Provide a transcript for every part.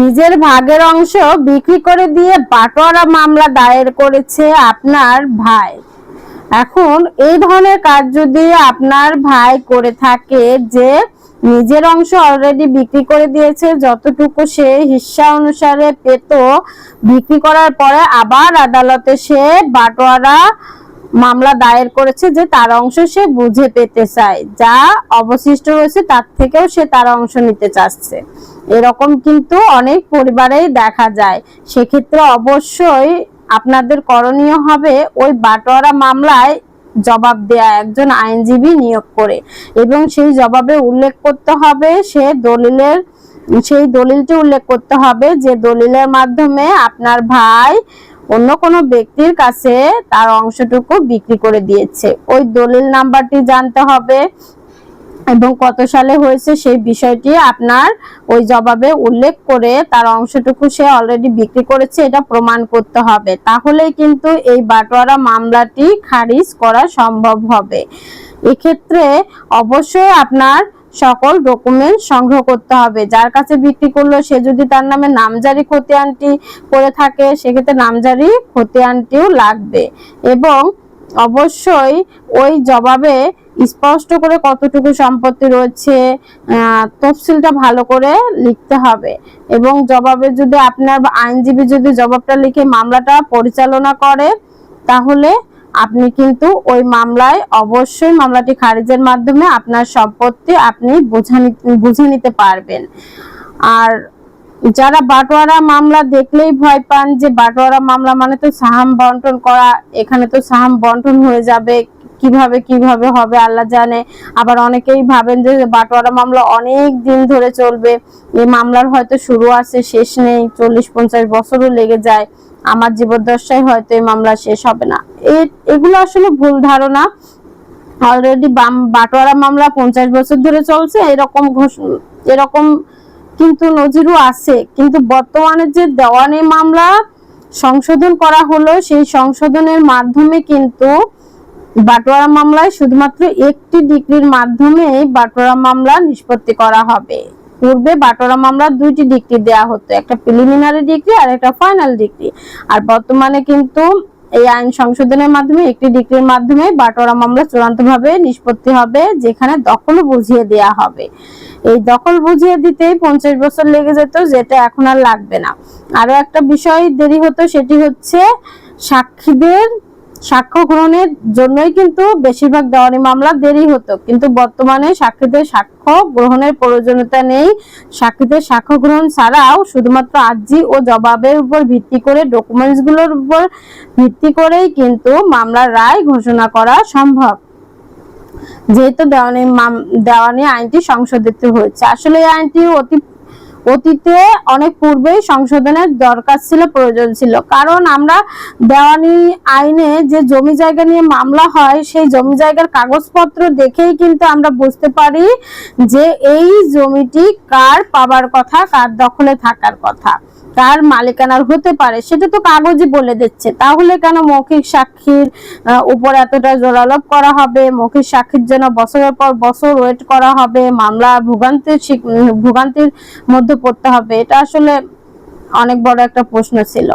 নিজের ভাগের অংশ বিক্রি করে দিয়ে বাটোয়ারা মামলা দায়ের করেছে আপনার ভাই। এখন এই ধরনের কাজ যদি আপনার ভাই করে থাকে যে নিজের অংশ অলরেডি বিক্রি করে দিয়েছে, যতটুকু সে হিস্সা অনুসারে পেত, বিক্রি করার পরে আবার আদালতে সে বাটোয়ারা মামলা দায়ের করেছে যে তার অংশ সে বুঝে পেতে চায়। যা অবশিষ্ট রয়েছে, তার থেকেও সে তার অংশ নিতে চাচ্ছে। এরকম কিন্তু অনেক পরিবারেই দেখা যায়। সেক্ষেত্রে অবশ্যই আপনাদের করণীয় হবে ওই বাটোয়ারা মামলায় জবাব দেয়া, একজন আইনজীবী নিয়োগ করে। এবং সেই জবাবে উল্লেখ করতে হবে সে দলিলের, সেই দলিলটি উল্লেখ করতে হবে যে দলিলের মাধ্যমে আপনার ভাই অন্য কোনো ব্যক্তির কাছে তার অংশটুকু বিক্রি করে দিয়েছে। ওই দলিল নাম্বারটি জানতে হবে। এবং কত সালে হয়েছে সেই বিষয়টি আপনার ওই জবাবে উল্লেখ করে তার অংশটুকু সে অলরেডি বিক্রি করেছে, এটা প্রমাণ করতে হবে। তাহলেই কিন্তু এই বাটোয়ারা মামলাটি খারিজ করা সম্ভব হবে। এক্ষেত্রে অবশ্যই আপনার সকল ডকুমেন্ট সংগ্রহ করতে হবে। যার কাছে বিক্রি করল, সে যদি তার নামে নামজারি খতিয়ানটি করে থাকে, সেক্ষেত্রে নামজারি খতিয়ানটিও লাগবে। এবং অবশ্যই ওই জবাবে স্পষ্ট করে কতটুকু সম্পত্তি রয়েছে তফসিলটা ভালো করে লিখতে হবে। এবং জবাবে যদি আপনার আইনজীবী যদি জবাবটা লিখে মামলাটা পরিচালনা করে, তাহলে আপনি কিন্তু ওই মামলায় অবশ্যই মামলাটি খারিজের মাধ্যমে আপনার সম্পত্তি আপনি বোঝা নিতে পারবেন। আর যারা বাটোয়ারা মামলা দেখলেই ভয় পান যে বাটোয়ারা মামলা মানে তো সাহাম বন্টন করা, এখানে তো সাহাম বন্টন হয়ে যাবে কীভাবে কীভাবে হবে আল্লাহ জানে। আবার অনেকেই ভাবেন যে বাটোয়ারা মামলা অনেক দিন ধরে চলবে। এই মামলার হয়তো শুরু আছে শেষ নেই, চল্লিশ পঞ্চাশ বছরও লেগে যায়। আমার জীবদ্দশায় হয়তো এই মামলা শেষ হবে না। এগুলো আসলে ভুল ধারণা। অলরেডি বাটোয়ারা মামলা পঞ্চাশ বছর ধরে চলছে, এরকম এরকম কিন্তু নজিরও আছে। কিন্তু বর্তমানে যে দেওয়ানি মামলা সংশোধন করা হলো, সেই সংশোধনের মাধ্যমে কিন্তু বাটোয়ারা মামলায় শুধুমাত্র একটি ডিগ্রির মাধ্যমে বাটোয়ারা মামলা নিষ্পত্তি করা হবে। পূর্বে বাটোয়ারা মামলা দুইটি ডিগ্রি দেয়া হতো, একটা প্রিলিমিনারি ডিগ্রি আর একটা ফাইনাল ডিগ্রি। আর বর্তমানে কিন্তু এই আইন সংশোধনের মাধ্যমে একটি ডিগ্রির মাধ্যমে বাটোয়ারা মামলা চূড়ান্তভাবে নিষ্পত্তি হবে, যেখানে দখল বুঝিয়ে দেয়া হবে। এই দখল বুঝিয়ে দিতেই পঞ্চাশ বছর লেগে যেত, যেটা এখন আর লাগবে না। আরও একটা বিষয় দেরি হতো, সেটি হচ্ছে সাক্ষীদের সাক্ষ্য গ্রহণের জন্যই কিন্তু বেশিরভাগ দেওয়ানি মামলা দেরি হতো। কিন্তু বর্তমানে সাক্ষীদের সাক্ষ্য গ্রহণের প্রয়োজনীয়তা নেই। সাক্ষীদের সাক্ষ্য গ্রহণ ছাড়াও শুধুমাত্র আর্জি ও জবাবের উপর ভিত্তি করে ডকুমেন্টসগুলোর উপর ভিত্তি করেই কিন্তু মামলার রায় ঘোষণা করা সম্ভব। যেহেতু দেওয়ানি দেওয়ানি আইনটি সংশোধিত হয়েছে। আসলে এই আইনটি অতি অতীতে অনেক পূর্বেই সংশোধনের দরকার ছিল, প্রয়োজন ছিল। কারণ আমরা দেওয়ানি আইনে যে জমি জায়গা নিয়ে মামলা হয়, সেই জমি জায়গার কাগজপত্র দেখেই কিন্তু আমরা বুঝতে পারি যে এই জমিটি কার পাবার কথা, কার দখলে থাকার কথা, কার মালিকানার হতে পারে। সেটা তো কাগজই বলে দিচ্ছে। তাহলে কেন মৌখিক সাক্ষীর উপর এতটা জোরালোপ করা হবে? মৌখিক সাক্ষীর জন্য বছরের পর বছর ওয়েট করা হবে? মামলা ভোগান্তির ভোগান্তির মধ্যে পড়তে হবে? এটা আসলে অনেক বড় একটা প্রশ্ন ছিল।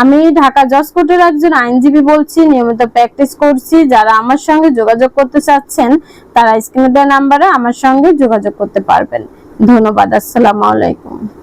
আমি ঢাকা জজ কোর্টের একজন আইনজীবী বলছি, নিয়মিত প্র্যাকটিস করছি। যারা আমার সঙ্গে যোগাযোগ করতে চাচ্ছেন, তারা স্ক্রিনে দেওয়া নাম্বারে আমার সঙ্গে যোগাযোগ করতে পারবেন। ধন্যবাদ, আসসালামু আলাইকুম।